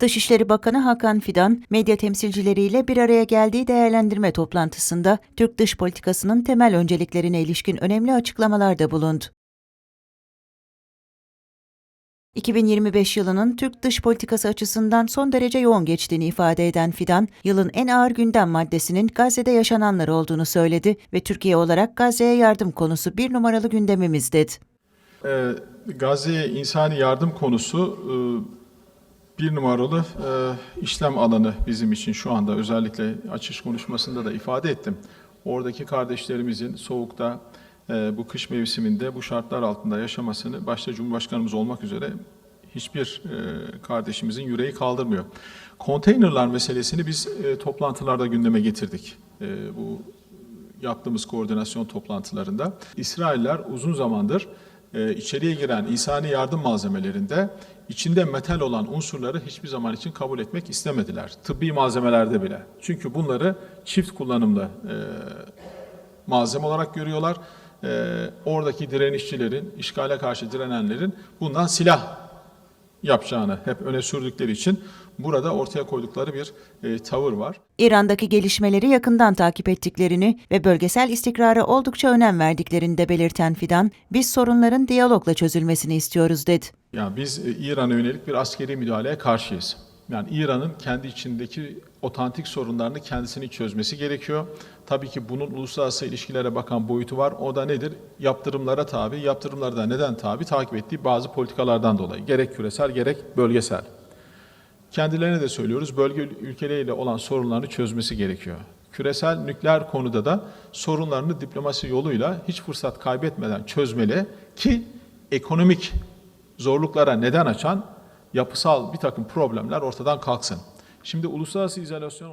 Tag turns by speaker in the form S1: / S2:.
S1: Dışişleri Bakanı Hakan Fidan, medya temsilcileriyle bir araya geldiği değerlendirme toplantısında Türk dış politikasının temel önceliklerine ilişkin önemli açıklamalarda bulundu. 2025 yılının Türk dış politikası açısından son derece yoğun geçtiğini ifade eden Fidan, yılın en ağır gündem maddesinin Gazze'de yaşananlar olduğunu söyledi ve Türkiye olarak Gazze'ye yardım konusu bir numaralı gündemimiz dedi.
S2: Ee, Gazze'ye insani yardım konusu e, bir numaralı e, işlem alanı bizim için şu anda özellikle açış konuşmasında da ifade ettim. Oradaki kardeşlerimizin soğukta e, bu kış mevsiminde bu şartlar altında yaşamasını başta Cumhurbaşkanımız olmak üzere hiçbir e, kardeşimizin yüreği kaldırmıyor. Konteynerlar meselesini biz e, toplantılarda gündeme getirdik. E, bu yaptığımız koordinasyon toplantılarında İsrailler uzun zamandır e, içeriye giren insani yardım malzemelerinde içinde metal olan unsurları hiçbir zaman için kabul etmek istemediler. Tıbbi malzemelerde bile. Çünkü bunları çift kullanımlı e, malzeme olarak görüyorlar. E, oradaki direnişçilerin, işgale karşı direnenlerin bundan silah yapacağını hep öne sürdükleri için burada ortaya koydukları bir e, tavır var.
S1: İran'daki gelişmeleri yakından takip ettiklerini ve bölgesel istikrara oldukça önem verdiklerini de belirten Fidan, biz sorunların diyalogla çözülmesini istiyoruz dedi.
S2: Yani biz e, İran'a yönelik bir askeri müdahaleye karşıyız. Yani İran'ın kendi içindeki otantik sorunlarını kendisini çözmesi gerekiyor. Tabii ki bunun uluslararası ilişkilere bakan boyutu var. O da nedir? Yaptırımlara tabi. Yaptırımlar da neden tabi? Takip ettiği bazı politikalardan dolayı. Gerek küresel gerek bölgesel. Kendilerine de söylüyoruz. Bölge ülkeleriyle olan sorunlarını çözmesi gerekiyor. Küresel nükleer konuda da sorunlarını diplomasi yoluyla hiç fırsat kaybetmeden çözmeli ki ekonomik zorluklara neden açan yapısal bir takım problemler ortadan kalksın. Şimdi uluslararası izolasyon